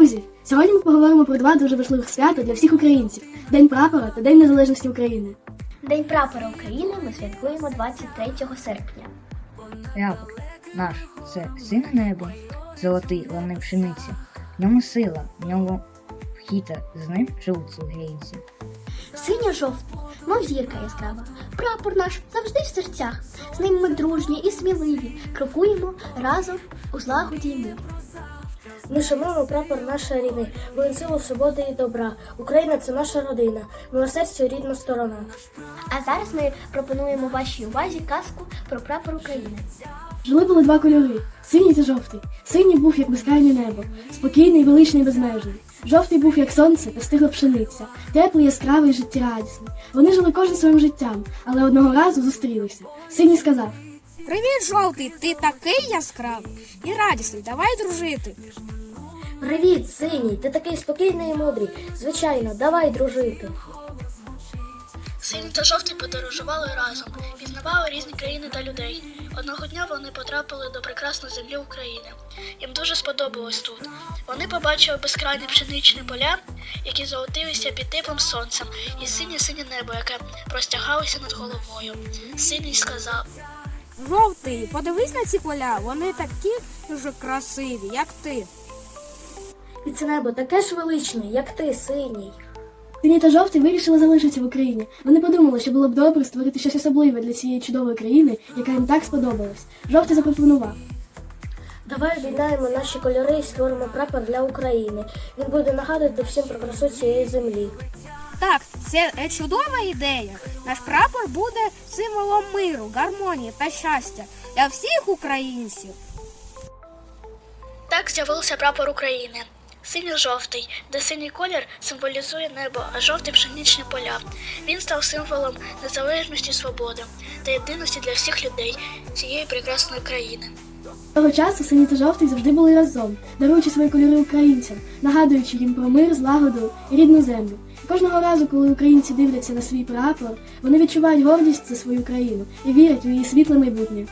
Друзі, сьогодні ми поговоримо про два дуже важливих свята для всіх українців: День прапора та День Незалежності України. День прапора України ми святкуємо 23 серпня. Прапор наш це син небо, золотий лани пшениці. В ньому сила, в ньому вхіта, з ним живуть українці. Синьо-жовтий, мов зірка яскрава. Прапор наш завжди в серцях. З ним ми дружні і сміливі. Крокуємо разом у злагоді й мирі. Ми шануємо прапор нашої рідни, воїнцилу свободи і добра. Україна це наша родина, милосердя рідна сторона. А зараз ми пропонуємо вашій увазі казку про прапор України. Жили були два кольори синій та жовтий. Синій був як безкрайнє небо, спокійний, величний, безмежний. Жовтий був як сонце та стигла пшениця, теплий, яскравий, життєрадісний. Вони жили кожен своїм життям, але одного разу зустрілися. Синій сказав: Привіт, жовтий, ти такий яскравий і радісний. Давай дружити. Привіт, синій! Ти такий спокійний і мудрий. Звичайно, давай дружити. Синій та жовтий подорожували разом, пізнавали різні країни та людей. Одного дня вони потрапили до прекрасної землі України. Їм дуже сподобалось тут. Вони побачили безкрайні пшеничні поля, які золотилися під теплим сонцем, і синє синє небо, яке простягалося над головою. Синій сказав: Жовтий, подивись на ці поля, вони такі дуже красиві, як ти. І це небо таке ж величне, як ти, синій. Синій та жовтий вирішили залишитися в Україні. Вони подумали, що було б добре створити щось особливе для цієї чудової країни, яка їм так сподобалась. Жовтий запропонував. Давай об'єднаємо наші кольори і створимо прапор для України. Він буде нагадувати всім про красу цієї землі. Так, це е, чудова ідея. Наш прапор буде символом миру, гармонії та щастя для всіх українців. Так з'явився прапор України. Синьо-жовтий, де синій колір символізує небо, а жовтий пшеничні поля. Він став символом незалежності, свободи та єдиності для всіх людей цієї прекрасної країни. Того часу синій та жовтий завжди були разом, даруючи свої кольори українцям, нагадуючи їм про мир, злагоду і рідну землю. Кожного разу, коли українці дивляться на свій прапор, вони відчувають гордість за свою країну і вірять у її світле майбутнє.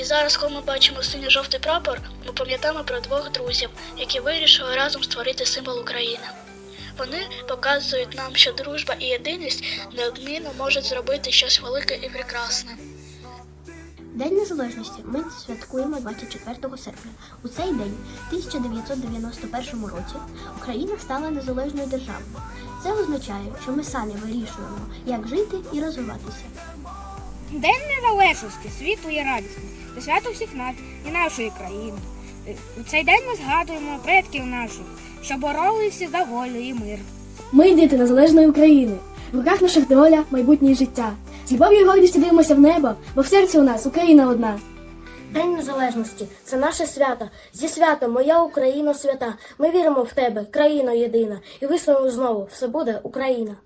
І зараз, коли ми бачимо синьо-жовтий прапор, ми пам'ятаємо про двох друзів, які вирішили разом створити символ України. Вони показують нам, що дружба і єдиність неодмінно можуть зробити щось велике і прекрасне. День Незалежності ми святкуємо 24 серпня. У цей день, в 1991 році, Україна стала незалежною державою. Це означає, що ми самі вирішуємо, як жити і розвиватися. День незалежності, світу і радісний. Це свято всіх нас і нашої країни. У цей день ми згадуємо предків наших, що боролися за волю і мир. Ми діти незалежної України. В руках наших доля, майбутнє життя. З любов'ю і гордістю дивимося в небо, бо в серці у нас Україна одна. День Незалежності це наше свято. Зі святом моя Україна свята. Ми віримо в тебе, країно єдина, і висловимо знову все буде Україна.